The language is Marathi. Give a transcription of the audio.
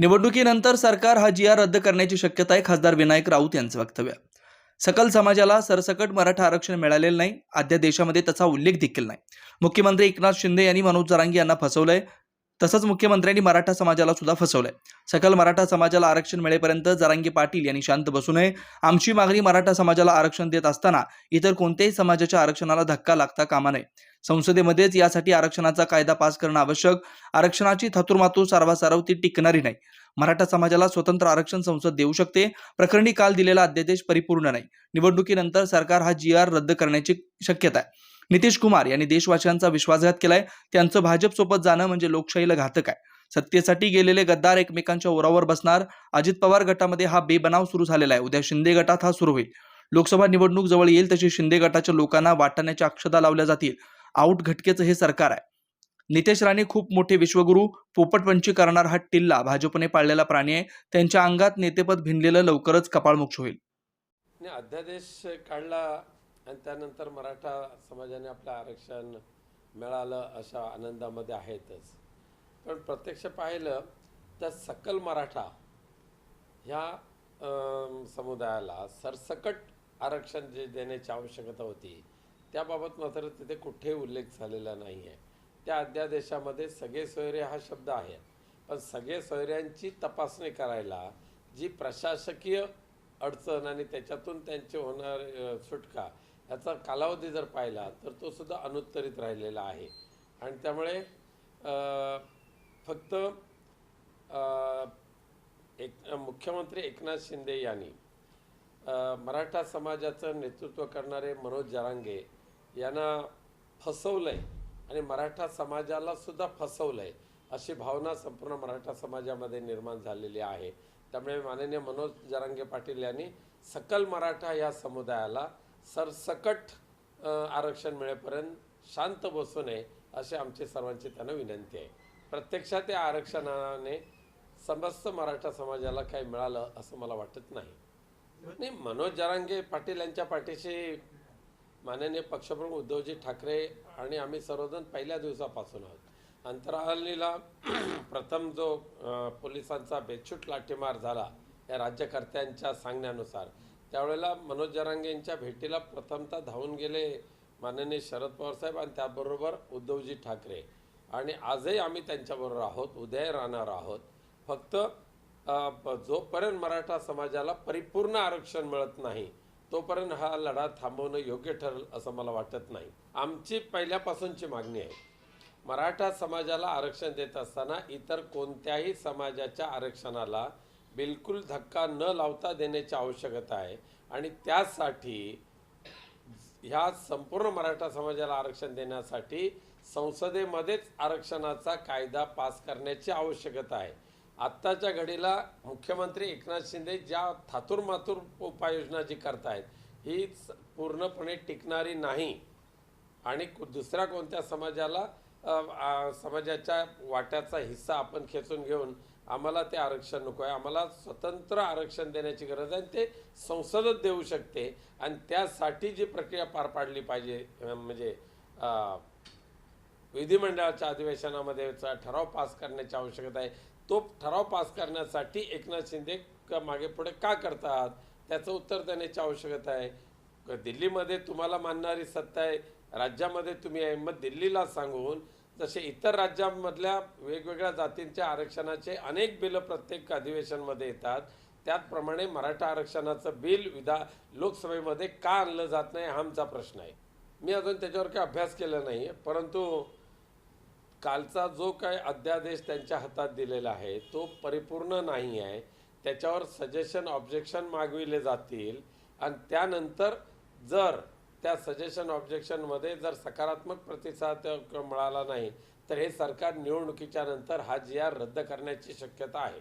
निवडणुकीनंतर सरकार हा जी आर रद्द करण्याची शक्यता आहे खासदार विनायक राऊत यांचं वक्तव्य. सकल समाजाला सरसकट मराठा आरक्षण मिळालेलं नाही अध्यादेशामध्ये त्याचा उल्लेख देखील नाही. मुख्यमंत्री एकनाथ शिंदे यांनी मनोज जरांगी यांना फसवलंय तसंच मुख्यमंत्र्यांनी मराठा समाजाला सुद्धा फसवलंय. सकल मराठा समाजाला आरक्षण मिळेपर्यंत जरांगी पाटील यांनी शांत बसू नये. आमची मागणी मराठा समाजाला आरक्षण देत असताना इतर कोणत्याही समाजाच्या आरक्षणाला धक्का लागता कामा नये. संसदेमध्येच यासाठी आरक्षणाचा कायदा पास करणं आवश्यक. आरक्षणाची थातुरमातूर सारवासारव ती टिकणारी नाही. मराठा समाजाला स्वतंत्र आरक्षण संसद देऊ शकते. प्रकरणी काल दिलेला अध्यादेश परिपूर्ण नाही. निवडणुकीनंतर सरकार हा जी आर रद्द करण्याची शक्यता आहे. नितीश कुमार यांनी देशवासियांचा विश्वासघात केलाय. त्यांचं भाजप सोबत जाणं म्हणजे लोकशाहीला घातक आहे. सत्तेसाठी गेलेले गद्दार एकमेकांच्या ओरावर बसणार. अजित पवार गटामध्ये हा बेबनाव सुरू झालेला आहे. उद्या शिंदे गटात हा सुरू होईल. लोकसभा निवडणूक जवळ येईल तशी शिंदे गटाच्या लोकांना वाटण्याच्या अक्षता लावल्या जातील. आऊट घटकेचं हे सरकार आहे. नितेश राणे खूप मोठे विश्वगुरू पोपटपंची करणार हा टिल्ला भाजपने पाळलेला प्राणी आहे. त्यांच्या अंगात नेतेपद भिनलेलं लवकरच कपाळमोक्ष होईल. अध्यादेश काढला आणि त्यानंतर मराठा समाजाने आपलं आरक्षण मिळालं अशा आनंदामध्ये आहेतच. पण प्रत्यक्ष पाहिलं तर सकल मराठा ह्या समुदायाला सरसकट आरक्षण जे देण्याची आवश्यकता होती त्याबाबत मात्र तिथे कुठेही उल्लेख झालेला नाही आहे त्या अध्यादेशामध्ये सगळे सोयरे हा शब्द आहे. पण सगळे सोयऱ्यांची तपासणी करायला जी प्रशासकीय अडचण आणि त्याच्यातून त्यांचे होणार सुटका याचा कालावधी जर पाहिला तर तो सुद्धा अनुत्तरित राहिलेला आहे. आणि त्यामुळे फक्त एक मुख्यमंत्री एकनाथ शिंदे यांनी मराठा समाजाचं नेतृत्व करणारे मनोज जरांगे यांना फसवलंय. आणि मराठा समाजाला सुद्धा फसवलंय. अशी भावना संपूर्ण मराठा समाजामध्ये निर्माण झालेली आहे. त्यामुळे माननीय मनोज जरांगे पाटील यांनी सकल मराठा या समुदायाला सरसकट आरक्षण मिळेपर्यंत शांत बसू नये अशी आमची सर्वांची त्यांना विनंती आहे. प्रत्यक्षात या आरक्षणाने समस्त मराठा समाजाला काही मिळालं असं मला वाटत नाही. नाही मनोज जरांगे पाटील यांच्या पाठीशी माननीय पक्षप्रमुख उद्धवजी ठाकरे आणि आम्ही सर्वजण पहिल्या दिवसापासून आहोत. अंतरालीला प्रथम जो पोलिसांचा बेछूट लाठीमार झाला या राज्यकर्त्यांच्या सांगण्यानुसार त्यावेळेला मनोज जरांगेंच्या भेटीला प्रथमतः धावून गेले माननीय शरद पवार साहेब आणि त्याबरोबर उद्धवजी ठाकरे. आणि आजही आम्ही त्यांच्याबरोबर आहोत उद्याही राहणार आहोत. फक्त जोपर्यंत मराठा समाजाला परिपूर्ण आरक्षण मिळत नाही तोपर्यंत हा लढा थांबवणं योग्य ठरेल असं मला वाटत नाही. आमची पहिल्यापासूनची मागणी आहे. मराठा समाजाला आरक्षण देत असताना इतर कोणत्याही समाजाच्या आरक्षणाला बिलकुल धक्का न लावता देण्याची आवश्यकता आहे आणि त्यासाठी ह्या संपूर्ण मराठा समाजाला आरक्षण देण्यासाठी संसदेमध्येच आरक्षणाचा कायदा पास करण्याची आवश्यकता आहे. आत्ताच्या घडीला मुख्यमंत्री एकनाथ शिंदे ज्या थातुरमातुर उपाययोजना जी करतायत ही पूर्णपणे टिकणारी नाही. आणि दुसऱ्या कोणत्या समाजाला समाजाच्या वाट्याचा हिस्सा आपण खेचून घेऊन आम्हाला ते आरक्षण नको आहे. आम्हाला स्वतंत्र आरक्षण देण्याची गरज आहे आणि ते संसदच देऊ शकते. आणि त्यासाठी जी प्रक्रिया पार पाडली पाहिजे म्हणजे विधिमंडळाच्या अधिवेशनामध्ये चा ठराव पास करण्याची आवश्यकता आहे. तो ठराव पास करण्यासाठी एकनाथ शिंदे मागे पुढे का करतात? त्याचं उत्तर देण्याची आवश्यकता आहे. दिल्लीमध्ये तुम्हाला मानणारी सत्ता आहे. राज्यामध्ये तुम्ही आहे. मग दिल्लीला सांगून जसे इतर राज्यांमधल्या वेगवेगळ्या जातींच्या आरक्षणाचे अनेक बिलं प्रत्येक अधिवेशनमध्ये येतात त्याचप्रमाणे मराठा आरक्षणाचं बिल विधा लोकसभेमध्ये का आणलं जात नाही हा आमचा प्रश्न आहे. मी अजून त्याच्यावर काही अभ्यास केला नाही परंतु कालचा जो काय अध्यादेश त्यांच्या हातात दिलेला आहे तो परिपूर्ण नाही आहे. त्याच्यावर सजेशन ऑब्जेक्शन मागविले जातील. आणि त्यानंतर जर त्या सजेशन ऑब्जेक्शनमध्ये जर सकारात्मक प्रतिसाद मिळाला नाही तर हे सरकार निवडणुकीच्या नंतर हा जी आर रद्द करण्याची शक्यता आहे.